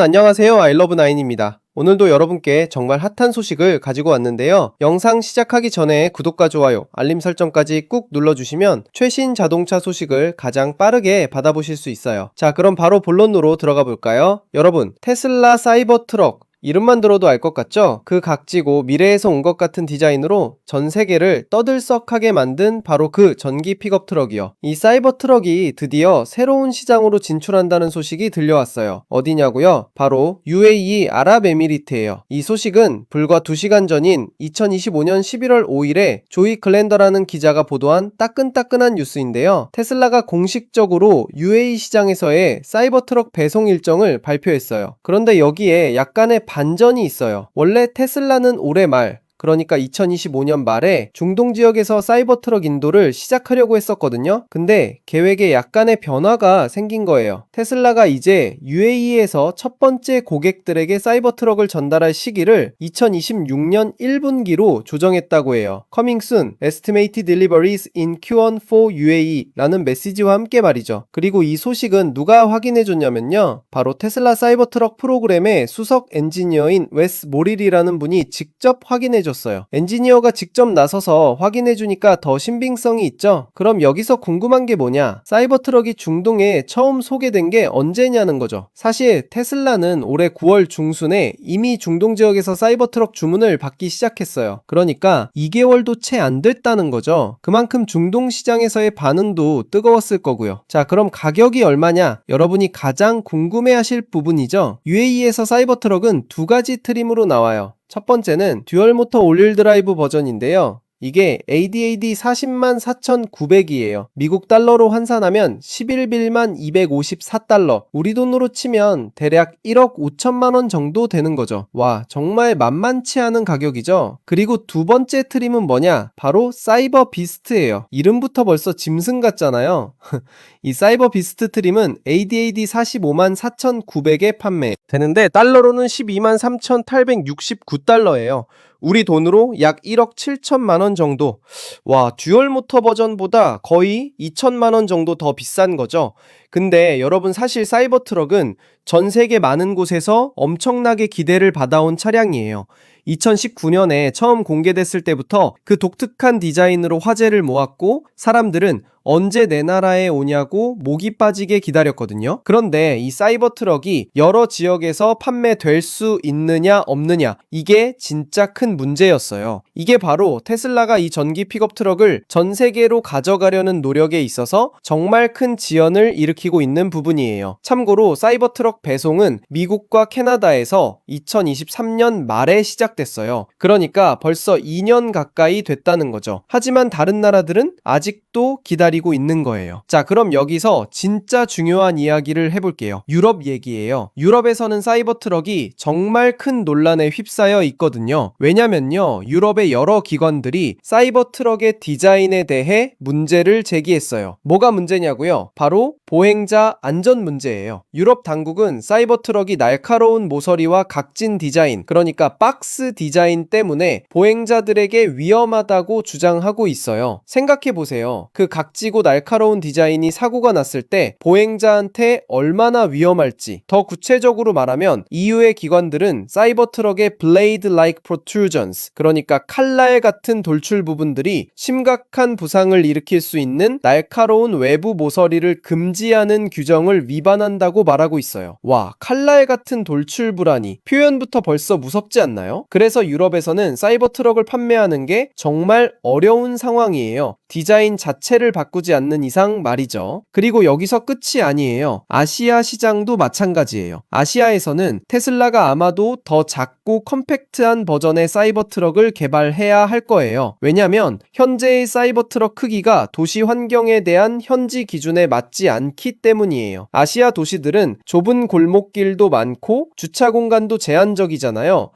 안녕하세요. 아이러브나인입니다. 오늘도 여러분께 정말 핫한 소식을 가지고 왔는데요. 영상 시작하기 전에 구독과 좋아요, 알림 설정까지 꾹 눌러주시면 최신 자동차 소식을 가장 빠르게 받아보실 수 있어요. 자, 그럼 바로 본론으로 들어가 볼까요? 여러분, 테슬라 사이버 트럭, 이름만 들어도 알 것 같죠? 그 각지고 미래에서 온 것 같은 디자인으로 전 세계를 떠들썩하게 만든 바로 그 전기 픽업 트럭이요. 이 사이버 트럭이 드디어 새로운 시장으로 진출한다는 소식이 들려왔어요. 어디냐고요? 바로 UAE 아랍에미리트예요. 이 소식은 불과 2시간 전인 2025년 11월 5일에 조이 글렌더라는 기자가 보도한 따끈따끈한 뉴스인데요. 테슬라가 공식적으로 UAE 시장에서의 사이버 트럭 배송 일정을 발표했어요. 그런데 여기에 약간의 반전이 있어요. 원래 테슬라는 올해 말 그러니까 2025년 말에 중동 지역에서 사이버 트럭 인도를 시작하려고 했었거든요. 근데 계획에 약간의 변화가 생긴 거예요. 테슬라가 이제 UAE에서 첫 번째 고객들에게 사이버 트럭을 전달할 시기를 2026년 1분기로 조정했다고 해요. Coming soon, estimated deliveries in Q1 for UAE라는 메시지와 함께 말이죠. 그리고 이 소식은 누가 확인해 줬냐면요. 바로 테슬라 사이버 트럭 프로그램의 수석 엔지니어인 웨스 모릴이라는 분이 직접 확인해 줬어요. 해줬어요. 엔지니어가 직접 나서서 확인해주니까 더 신빙성이 있죠? 그럼 여기서 궁금한 게 뭐냐? 사이버 트럭이 중동에 처음 소개된 게 언제냐는 거죠. 사실 테슬라는 올해 9월 중순에 이미 중동 지역에서 사이버 트럭 주문을 받기 시작했어요. 그러니까 2개월도 채 안 됐다는 거죠. 그만큼 중동 시장에서의 반응도 뜨거웠을 거고요. 자, 그럼 가격이 얼마냐? 여러분이 가장 궁금해 하실 부분이죠. UAE에서 사이버 트럭은 두 가지 트림으로 나와요. 첫 번째는 듀얼 모터 올릴 드라이브 버전인데요. 이게 ADAD 40만 4,900이에요. 미국 달러로 환산하면 11빌만 254달러. 우리 돈으로 치면 대략 1억 5천만 원 정도 되는 거죠. 와, 정말 만만치 않은 가격이죠. 그리고 두 번째 트림은 뭐냐? 바로 사이버 비스트예요. 이름부터 벌써 짐승 같잖아요. 이 사이버 비스트 트림은 ADAD 45만 4,900에 판매 되는데 달러로는 12만 3,869달러예요. 우리 돈으로 약 1억 7천만 원 정도. 와, 듀얼 모터 버전보다 거의 2천만 원 정도 더 비싼 거죠. 근데 여러분 사실 사이버 트럭은 전 세계 많은 곳에서 엄청나게 기대를 받아온 차량이에요. 2019년에 처음 공개됐을 때부터 그 독특한 디자인으로 화제를 모았고 사람들은 언제 내 나라에 오냐고 목이 빠지게 기다렸거든요. 그런데 이 사이버 트럭이 여러 지역에서 판매될 수 있느냐 없느냐 이게 진짜 큰 문제였어요. 이게 바로 테슬라가 이 전기 픽업 트럭을 전 세계로 가져가려는 노력에 있어서 정말 큰 지연을 일으키고 있는 부분이에요. 참고로 사이버 트럭 배송은 미국과 캐나다에서 2023년 말에 시작됐어요. 그러니까 벌써 2년 가까이 됐다는 거죠. 하지만 다른 나라들은 아직도 기다리 기다리고 있는 거예요. 자, 그럼 여기서 진짜 중요한 이야기를 해볼게요. 유럽 얘기예요. 유럽에서는 사이버 트럭이 정말 큰 논란에 휩싸여 있거든요. 왜냐면요, 유럽의 여러 기관들이 사이버 트럭의 디자인에 대해 문제를 제기했어요. 뭐가 문제냐고요? 바로 보행자 안전 문제예요. 유럽 당국은 사이버 트럭이 날카로운 모서리와 각진 디자인, 그러니까 박스 디자인 때문에 보행자들에게 위험하다고 주장하고 있어요. 생각해 보세요. 그 각진 각지고 날카로운 디자인이 사고가 났을 때 보행자한테 얼마나 위험할지 더 구체적으로 말하면 EU의 기관들은 사이버 트럭의 blade like protrusions 그러니까 칼날 같은 돌출 부분들이 심각한 부상을 일으킬 수 있는 날카로운 외부 모서리를 금지하는 규정을 위반한다고 말하고 있어요. 와, 칼날 같은 돌출부라니 표현부터 벌써 무섭지 않나요? 그래서 유럽에서는 사이버 트럭을 판매하는 게 정말 어려운 상황이에요. 디자인 자체를 바꾸지 않는 이상 말이죠. 그리고 여기서 끝이 아니에요. 아시아 시장도 마찬가지예요. 아시아에서는 테슬라가 아마도 더 작고 컴팩트한 버전의 사이버 트럭을 개발해야 할 거예요. 왜냐면 현재의 사이버 트럭 크기가 도시 환경에 대한 현지 기준에 맞지 않기 때문이에요. 아시아 도시들은 좁은 골목길도 많고 주차 공간도 제한적이잖아요.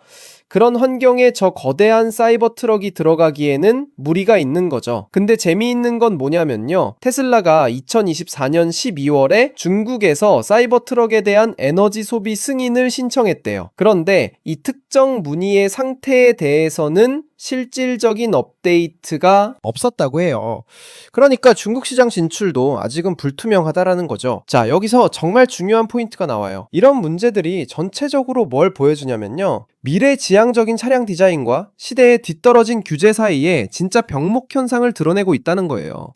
그런 환경에 저 거대한 사이버 트럭이 들어가기에는 무리가 있는 거죠. 근데 재미있는 건 뭐냐면요. 테슬라가 2024년 12월에 중국에서 사이버 트럭에 대한 에너지 소비 승인을 신청했대요. 그런데 이 특정 문의의 상태에 대해서는 실질적인 업데이트가 없었다고 해요. 그러니까 중국 시장 진출도 아직은 불투명하다라는 거죠. 자, 여기서 정말 중요한 포인트가 나와요. 이런 문제들이 전체적으로 뭘 보여주냐면요. 미래 지향적인 차량 디자인과 시대에 뒤떨어진 규제 사이에 진짜 병목 현상을 드러내고 있다는 거예요.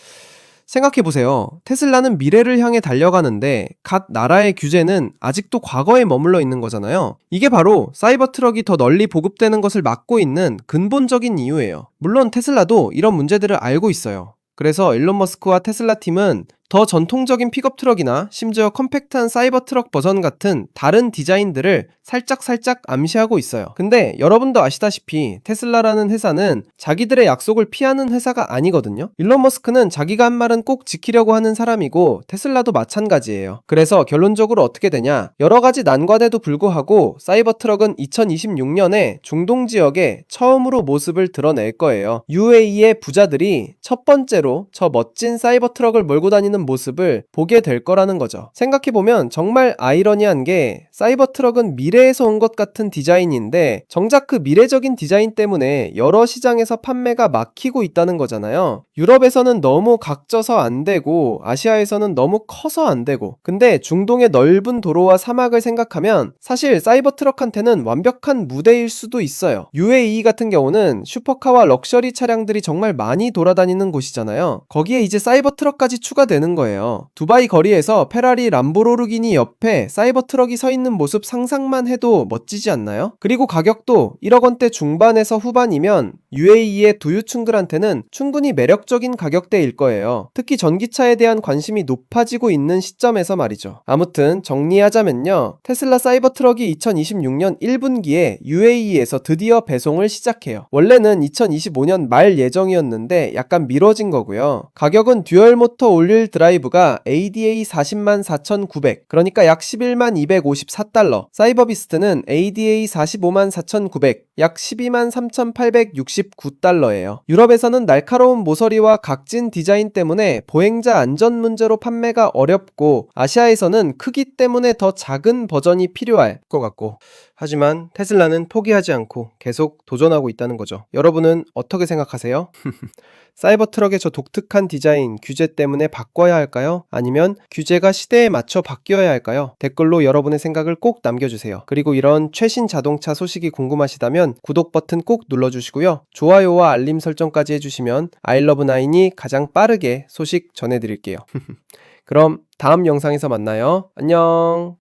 생각해보세요. 테슬라는 미래를 향해 달려가는데 각 나라의 규제는 아직도 과거에 머물러 있는 거잖아요. 이게 바로 사이버 트럭이 더 널리 보급되는 것을 막고 있는 근본적인 이유예요. 물론 테슬라도 이런 문제들을 알고 있어요. 그래서 일론 머스크와 테슬라 팀은 더 전통적인 픽업 트럭이나 심지어 컴팩트한 사이버 트럭 버전 같은 다른 디자인들을 살짝살짝 암시하고 있어요. 근데 여러분도 아시다시피 테슬라라는 회사는 자기들의 약속을 피하는 회사가 아니거든요. 일론 머스크는 자기가 한 말은 꼭 지키려고 하는 사람이고 테슬라도 마찬가지예요. 그래서 결론적으로 어떻게 되냐? 여러 가지 난관에도 불구하고 사이버 트럭은 2026년에 중동 지역에 처음으로 모습을 드러낼 거예요. UAE의 부자들이 첫 번째로 저 멋진 사이버 트럭을 몰고 다니는 모습을 보게 될 거라는 거죠. 생각해보면 정말 아이러니한 게 사이버 트럭은 미래에서 온 것 같은 디자인인데 정작 그 미래적인 디자인 때문에 여러 시장에서 판매가 막히고 있다는 거잖아요. 유럽에서는 너무 각져서 안 되고 아시아에서는 너무 커서 안 되고 근데 중동의 넓은 도로와 사막을 생각하면 사실 사이버 트럭한테는 완벽한 무대일 수도 있어요. UAE 같은 경우는 슈퍼카와 럭셔리 차량들이 정말 많이 돌아다니는 곳이잖아요. 거기에 이제 사이버 트럭까지 추가되는 거예요. 두바이 거리에서 페라리 람보르기니 옆에 사이버 트럭이 서 있는 모습 상상만 해도 멋지지 않나요? 그리고 가격도 1억 원대 중반에서 후반이면 UAE의 두유층들한테는 충분히 매력적인 가격대일 거예요. 특히 전기차에 대한 관심이 높아지고 있는 시점에서 말이죠. 아무튼 정리하자면요. 테슬라 사이버 트럭이 2026년 1분기에 UAE에서 드디어 배송을 시작해요. 원래는 2025년 말 예정이었는데 약간 미뤄진 거고요. 가격은 듀얼 모터 올릴 드라이브가 ADA 40만 4,900 그러니까 약 11만 254달러 사이버비스트는 ADA 45만 4,900 약 12만 3,869달러예요. 유럽에서는 날카로운 모서리와 각진 디자인 때문에 보행자 안전 문제로 판매가 어렵고 아시아에서는 크기 때문에 더 작은 버전이 필요할 것 같고 하지만 테슬라는 포기하지 않고 계속 도전하고 있다는 거죠. 여러분은 어떻게 생각하세요? 사이버 트럭의 저 독특한 디자인, 규제 때문에 바꿔야 할까요? 아니면 규제가 시대에 맞춰 바뀌어야 할까요? 댓글로 여러분의 생각을 꼭 남겨주세요. 그리고 이런 최신 자동차 소식이 궁금하시다면 구독 버튼 꼭 눌러주시고요. 좋아요와 알림 설정까지 해주시면 아이러브나인이 가장 빠르게 소식 전해드릴게요. 그럼 다음 영상에서 만나요. 안녕.